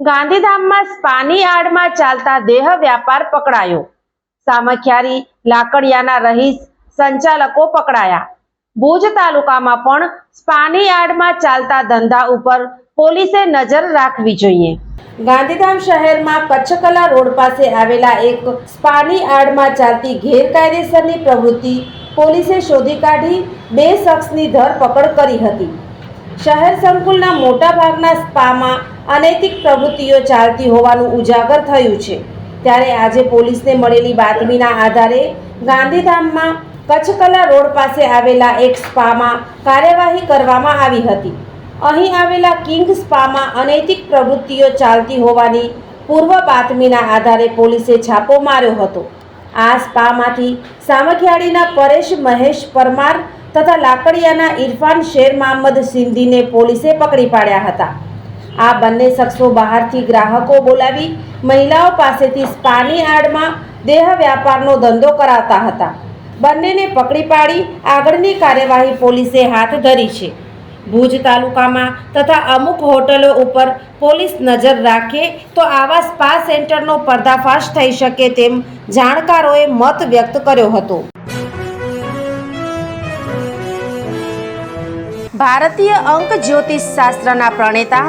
ગાંધીધામમાં સ્પાની આડમાં ચાલતા દેહ વ્યાપાર પકડાયો. સામખિયારી, લાકડિયાના રહીશ, સંચાલકો પકડાયા. ભુજ તાલુકામાં પણ સ્પાની આડમાં ચાલતા ધંધા ઉપર પોલીસે નજર રાખવી જોઈએ. ગાંધીધામ શહેરમાં કચ્છકલા રોડ પાસે આવેલા એક સ્પાની આડમાં ચાલતી ગેરકાયદેસરની પ્રવૃત્તિ પોલીસે શોધી કાઢી, બે શખ્સની ધરપકડ કરી હતી. શહેર સંકુલના મોટાભાગના સ્પામાં અનૈતિક પ્રવૃત્તિઓ ચાલતી હોવાનું ઉજાગર થયું છે. ત્યારે આજે પોલીસને મળેલી બાતમીના આધારે ગાંધીધામમાં કચ્છકલા રોડ પાસે આવેલા એક સ્પામાં કાર્યવાહી કરવામાં આવી હતી. અહીં આવેલા કિંગ સ્પામાં અનૈતિક પ્રવૃત્તિઓ ચાલતી હોવાની પૂર્વ બાતમીના આધારે પોલીસે છાપો માર્યો હતો. આ સ્પામાંથી સામખિયાળીના પરેશ મહેશ પરમાર તથા લાકડિયાના ઇરફાન શેર મહમ્મદ સિંધીને પોલીસે પકડી પાડ્યા હતા. આ બંને શખ્સો બહારથી ગ્રાહકો બોલાવી મહિલાઓ પાસેથી સ્પાની આડમાં દેહ વ્યાપારનો ધંધો કરાવતા હતા. બંનેને પકડી પાડી આગળની કાર્યવાહી પોલીસે હાથ ધરી છે. ભુજ તાલુકામાં તથા અમુક હોટલો ઉપર પોલીસ નજર રાખે તો આવા સ્પા સેન્ટરનો પર્દાફાશ થઈ શકે તેમ જાણકારોએ મત વ્યક્ત કર્યો હતો. ભારતીય અંક જ્યોતિષ શાસ્ત્રના પ્રણેતા